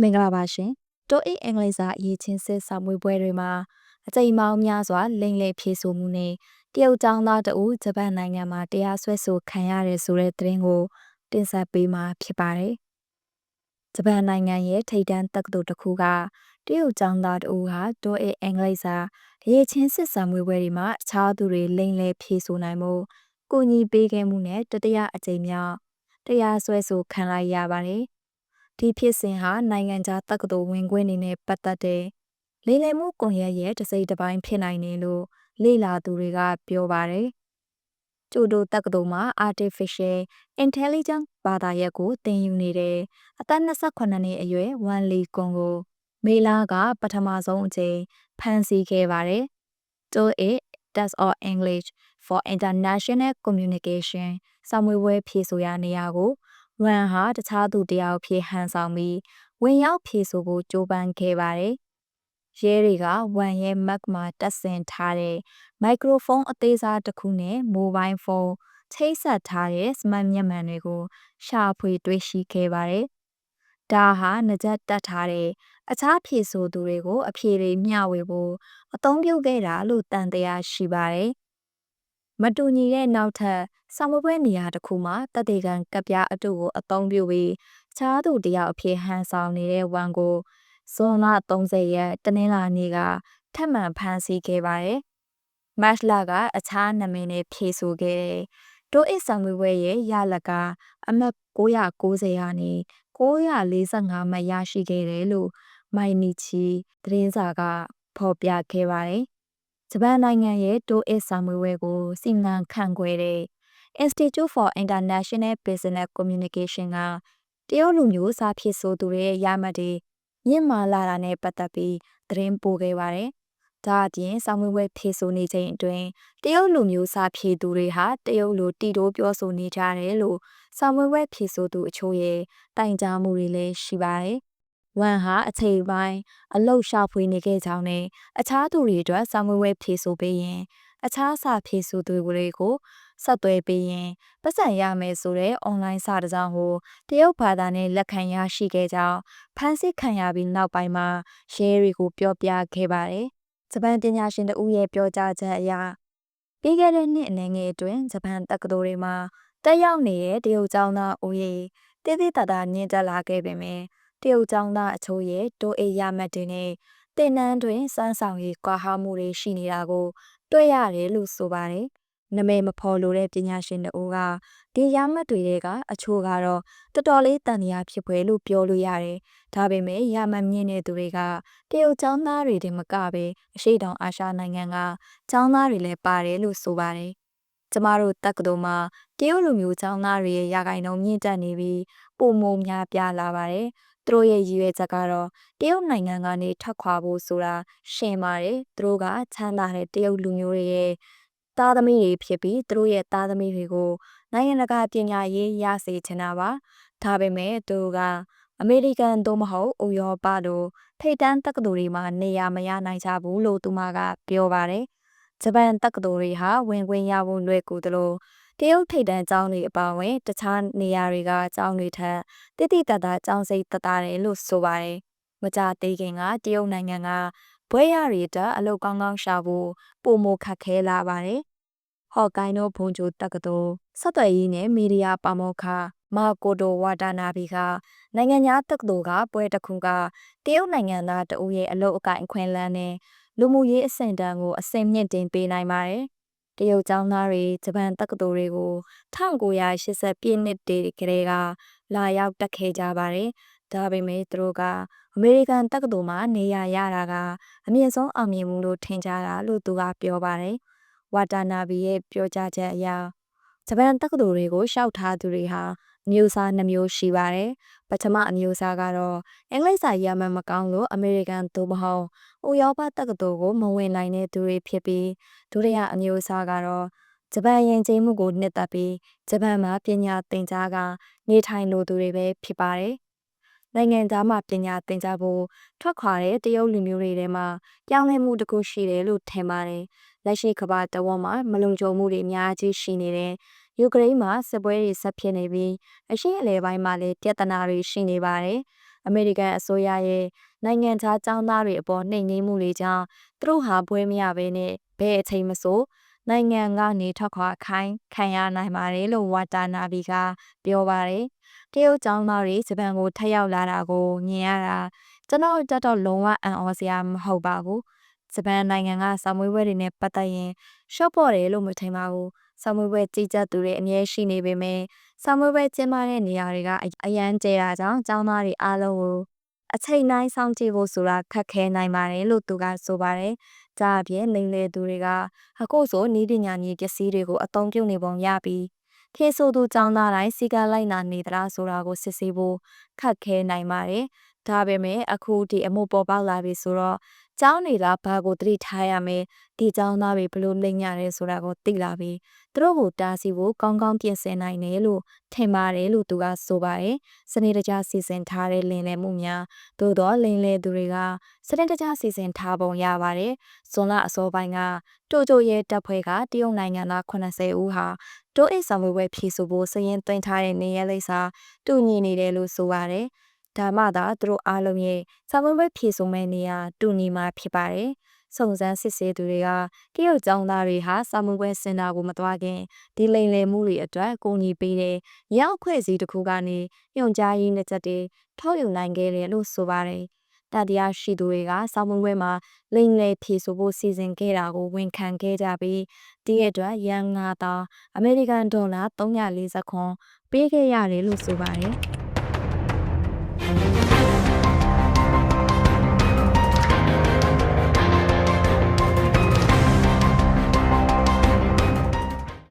မင်္ဂလာပါရှင်တိုအစ်အင်္ဂလိပ်စာအရေးချင်းစစ်စာမွေးပွဲတွေမှာအကြိမ်ပေါင်းများစွာလိမ့်လေဖြေဆိုမှုနဲ့တရုတ်ကျောင်းသားတဦးဂျပန်နိုင်ငံမှာတရားစွဲဆိုခံရတယ်ဆိုတဲ့သတင်းကိုတင်ဆက်ပေးမှာဖြစ်ပါတယ်ဂျပန်နိုင်ငံရဲ့ထိပ်တန်းတက္ကသိုလ်တစ်ခုကတရုတ်ကျောင်းသားတဦးဟာတိုအစ်အင်္ဂလိပ်စာအရေးချင်းစစ်စာမွေးပွဲတွေမှာအခြားသူတွေလိမ့်လေဖြေဆိုနိုင်မှုကိုညီပေးခဲ့မှုနဲ့တတိယအကြိမ်မြောက်တရားစွဲဆိုခံလိုက်ရပါတယ် ဒီဖြစ်စဉ်ဟာနိုင်ငံခြားတက္ကသိုလ်ဝင်ခွင့်နေနဲ့ပတ်သက်တဲ့လေးလည်မှုကွန်ရက်ရဲ့တစ်စိတ်တစ်ပိုင်းဖြစ်နိုင်တယ်လို့လေ့လာသူတွေကပြောပါတယ်။ကျိုဒိုတက္ကသိုလ်မှာ Artificial Intelligence ဘာသာရပ်ကိုသင်ယူနေတဲ့အသက်28နှစ်အရွယ်ဝမ်လီကွန်ကို မေလာက ပထမဆုံးအကြိမ်ဖမ်းဆီးခဲ့ပါတယ်။ To it Test of English for International Communication စာမွေးပွဲဖြေဆိုရာနေရာကို ဝမ်ဟာတခြားသူတယောက်ဖြစ်ဟန်ဆောင်ပြီးဝင်ရောက်ဖြေဆိုဖို့ကြိုးပမ်းခဲ့ပါတယ်။ရဲတွေကဝမ်ရဲ့ Mac မှာတပ်ဆင်ထားတဲ့မိုက်ခရိုဖုန်းအသေးစားတစ်ခုနဲ့မိုဘိုင်းဖုန်းချိတ်ဆက်ထားတဲ့စမတ်မျက်မှန်တွေကိုရှာဖွေတွေ့ရှိခဲ့ပါတယ်။ဒါဟာနကြက်တက်ထားတဲ့အခြားဖြေဆိုသူတွေကိုအဖြေတွေမျှဝေဖို့အသုံးပြုခဲ့တာလို့တန်တရားရှိပါတယ်။မတူညီတဲ့နောက်ထပ် ဆောင်းပွဲနေရာတစ်ခုမှာတတေကန်ကပ်ပြားအတုကိုအသုံးပြုပြီးခြားသူတယောက်အဖြစ်ဟန်ဆောင်နေတဲ့ဝမ်ကိုဇွန်လ30ရက်တနင်္လာနေ့ကထပ်မံဖမ်းဆီးခဲ့ပါတယ်။မတ်လကအခြားနာမည်နဲ့ဖြေဆိုခဲ့တဲ့တိုးအစ်ဆောင်ဝဲရဲ့ရလကအမတ်990ရာနေ945မှတ်ရရှိခဲ့တယ်လို့မိုင်နီချီသတင်းစာကဖော်ပြခဲ့ပါတယ်။ဂျပန်နိုင်ငံရဲ့တိုးအစ်ဆောင်ဝဲကိုစီမံခန့်ခွဲတဲ့ Institute for International Business Communication ကတရုတ်လူမျိုးစားဖြစ်ဆိုသူတွေရဲ့ရမှတ်တွေမြင့်မာလာတာနဲ့ပတ်သက်ပြီးသတင်းပို့ခဲ့ပါတယ်။ဒါအပြင်ဆောင်းဝဲဝဲဖြေဆိုနေချိန်အတွင်းတရုတ်လူမျိုးစားဖြေသူတွေဟာတရုတ်လိုတီတိုးပြောဆိုနေကြတယ်လို့ဆောင်းဝဲဝဲဖြေဆိုသူအချို့ရဲ့တိုင်ကြားမှုတွေလည်းရှိပါတယ်။ဝမ်ဟာအချိန်ပိုင်းအလုတ်ရှာဖွေနေခဲ့ကြောင်းနဲ့အခြားသူတွေအတွက်ဆောင်းဝဲဝဲဖြေဆိုပေးရင် အခြားစာဖြေဆိုသူတွေကို ဆက်သွယ်ပေးရင်ပတ်စံရမယ်ဆိုတဲ့အွန်လိုင်းစာတစ်စောင်ကိုတရုတ်ဘာသာနဲ့လက်ခံရရှိခဲ့ကြောင်းဖန်စစ်ခံရပြီးနောက်ပိုင်းမှာရဲတွေကိုပြောပြခဲ့ပါတယ်။ဂျပန်ပညာရှင်တဦးရဲ့ပြောကြားချက်အရပြီးခဲ့တဲ့နှစ်အနေငယ်အတွင်းဂျပန်တက္ကသိုလ်တွေမှာတက်ရောက်နေတဲ့တရုတ်ကျောင်းသားဦးရေတည်တည်တသာညင်တက်လာခဲ့ပေမဲ့တရုတ်ကျောင်းသားအချို့ရဲ့တိုးအေးရမှတ်တွေနဲ့တင်နန်းတွင်စမ်းဆောင်ရေးကွာဟမှုတွေရှိနေတာကို တွေ့ရတယ်လို့ဆိုပါတယ် နမဲမဖော်လို့တဲ့ပညာရှင်တို့ကဒီရမတ်တွေကအချို့ကတော့တော်တော်လေးတန်တရားဖြစ်ပွဲလို့ပြောလို့ရတယ်။ဒါပေမဲ့ရမတ်မြင့်တဲ့သူတွေကတရုတ်ចောင်းသားတွေတင်မကပဲအရှိတောင်အာရှနိုင်ငံကចောင်းသားတွေလည်းပါတယ်လို့ဆိုပါတယ်။ကျမတို့တက္ကသိုလ်မှာတရုတ်လူမျိုးចောင်းသားတွေရဲ့ရာဂိုင်နှုန်းမြင့်တက်နေပြီးပုံမုံများပြားလာပါတယ်။သူတို့ရဲ့ရည်ရွယ်ချက်ကတော့တရုတ်နိုင်ငံကနေထွက်ခွာဖို့ဆိုတာရှင်းပါတယ်။သူတို့ကချမ်းသာတဲ့တရုတ်လူမျိုးတွေရဲ့ သားသမီးတွေဖြစ်ပြီးသူတို့ရဲ့သားသမီးတွေကိုနိုင်ငံတကာပညာရေးရစေချင်တာပါဒါပေမဲ့သူကအမေရိကန်သို့မဟုတ်ဥရောပတို့ထိပ်တန်းတက္ကသိုလ်တွေမှာနေရာမရနိုင်ကြဘူးလို့သူမကပြောပါတယ်ဂျပန်တက္ကသိုလ်တွေဟာဝင်ခွင့်ရဖို့လွယ်ကူသလိုတရုတ်ထိပ်တန်းကျောင်းတွေအပါအဝင်တခြားနေရာတွေကကျောင်းတွေထက်တိတိတတ်တာကျောင်းစိတ်တသားတယ်လို့ဆိုပါတယ်မကြသေးခင်ကတရုတ်နိုင်ငံက ဘွဲရရီတက်အလုပ်ကောင်းကောင်းရှာဖို့ပုံမခက်ခဲလာပါတယ်ဟော့ကိုင်းနိုဘုံဂျိုတက္ကသိုလ်ဆက်သွယ်ရေးနဲ့မီဒီယာပါမောက္ခမာကိုတိုဝါတာနာဘီကနိုင်ငံသားတက္ကသိုလ်ကပွဲတစ်ခုကတရုတ်နိုင်ငံသားတဦးရဲ့အလုပ်အကန့်အခွင့်အလမ်းနဲ့လူမှုရေးအဆင့်တန်းကိုအဆင့်မြင့်တင်ပေးနိုင်ပါတယ်။တရုတ်ကျောင်းသားတွေဂျပန်တက္ကသိုလ်တွေကို1980ပြည့်နှစ်တည်းကလေးကလာရောက်တက်ခဲ့ကြပါတယ်။ဒါပေမဲ့သူတို့က အမေရိကန်တက္ကသိုလ်မှာနေရာရတာကအမြင့်ဆုံးအောင်မြင်မှုလို့ထင်ကြတာလို့သူကပြောပါတယ်။ဝါတာနာဘီရဲ့ပြောကြားချက်အရဂျပန်တက္ကသိုလ်တွေကိုရှောက်ထားသူတွေဟာမျိုးစားနှမျိုးရှိပါတယ်။ပထမအမျိုးအစားကတော့အင်္ဂလိပ်စာရမှန်မကောင်းလို့အမေရိကန်သို့မဟုတ်ဥရောပတက္ကသိုလ်ကိုမဝင်နိုင်တဲ့သူတွေဖြစ်ပြီးဒုတိယအမျိုးအစားကတော့ဂျပန်ယဉ်ကျေးမှုကိုနှစ်သက်ပြီးဂျပန်မှာပညာသင်ကြားကနေထိုင်လိုသူတွေပဲဖြစ်ပါတယ်။ နိုင်ငံသားမှာပညာသင်ကြားဖို့ထွက်ခွာတဲ့တရုတ်လူမျိုးတွေထဲမှာပြောင်းလဲမှုတစ်ခုရှိတယ်လို့ထင်ပါတယ်။လက်ရှိကမ္ဘာတဝန်းမှာမလုံခြုံမှုတွေအများကြီးရှိနေတယ်။ယူကရိန်းမှာစစ်ပွဲတွေဆက်ဖြစ်နေပြီးအရှေ့အလယ်ပိုင်းမှာလည်းပြဿနာတွေရှိနေပါတယ်အမေရိကန်အစိုးရရဲ့နိုင်ငံခြားចောင်းသားတွေအပေါ်နှိမ်နင်းမှုတွေကြောင့်သူတို့ဟာဘွဲမရဘဲနဲ့ဘယ်အချိန်မဆိုနိုင်ငံကနေထွက်ခွာခိုင်းခံရနိုင်ပါတယ်လို့ဝါတာနာဘီကပြောပါတယ်။ တရုတ်ចောင်းသားတွေဂျပန်ကိုထပ်ရောက်လာတာကိုမြင်ရတာကျွန်တော်တက်တော့လုံးဝအံ့ဩစရာမဟုတ်ပါဘူး။ဂျပန်နိုင်ငံကစာမွေးပွဲတွေနဲ့ပတ်သက်ရင်ရှော့ပေါ်တယ်လို့မထင်ပါဘူး။စာမွေးပွဲကြည်ကြသူတွေအများရှိနေပေမဲ့စာမွေးပွဲကျင်းပတဲ့နေရာတွေကအရန်ကျဲတာကြောင့်ចောင်းသားတွေအားလုံးကိုအချိန်တိုင်းစောင့်ကြည့်ဖို့ဆိုတာခက်ခဲနိုင်ပါတယ်လို့သူကဆိုပါတယ်။ဒါအပြင်လိန်လေသူတွေကအခုဆိုနီးပညာကြီးပစ္စည်းတွေကိုအသုံးပြုနေပုံရပြီး ခေဆိုသူចောင်းသားတိုင်းစီကလိုက်နာနေသလားဆိုတာကိုစစ်ဆေးဖို့ခက်ခဲနိုင်ပါတယ်။ဒါပေမဲ့အခုဒီအမှုပေါ်ပေါက်လာပြီဆိုတော့ ကျောင်းနေတာဘာကိုသတိထားရမယ်ဒီကျောင်းသားတွေဘလို့လိမ့်ရတယ်ဆိုတာကိုသိလာပြီးသူတို့ကိုတားဆီးဖို့ကောင်းကောင်းပြင်ဆင်နိုင်တယ်လို့ထင်ပါတယ်လို့သူကဆိုပါတယ်စနေတကျစီစဉ်ထားတဲ့လင်လည်မှုများသို့တော့လင်လည်သူတွေကစနေတကျစီစဉ်ထားပုံရပါတယ်ဇွန်လအစောပိုင်းကတိုကျိုရဲ့တပ်ဖွဲ့ကတရုတ်နိုင်ငံသား80ဦးဟာတိုးအိတ်ဆောင်ဝဲဖြည့်ဆိုဖို့စရင်သွင်းထားတဲ့နေရလိပ်စာတူညီနေတယ်လို့ဆိုပါတယ် ဒါမှသာသူတို့အားလုံးရဲ့စာမွေးပွဲဖြည့်ဆိုမဲ့နေရာတူညီမှာဖြစ်ပါတယ်။စုံစမ်းစစ်ဆေးသူတွေကတရုတ်ကျောင်းသားတွေဟာစာမွေးပွဲစင်တာကိုမသွားခင်ဒီလိမ်လည်မှုတွေအတွက်ကိုညီပေးတဲ့ရောက်ခွဲစည်းတစ်ခုကနေညွန်ကြားရေးနဲ့ချက်တွေထောက်ယူနိုင်ခဲ့တယ်လို့ဆိုပါတယ်။တတရားရှိသူတွေကစာမွေးပွဲမှာလိမ်လည်ဖြည့်ဆိုဖို့စီစဉ်ခဲ့တာကိုဝန်ခံခဲ့ကြပြီးဒီအတွက်ရန်ငါသာအမေရိကန်ဒေါ်လာ340ခွန်ပေးခဲ့ရတယ်လို့ဆိုပါတယ်။ Thank you.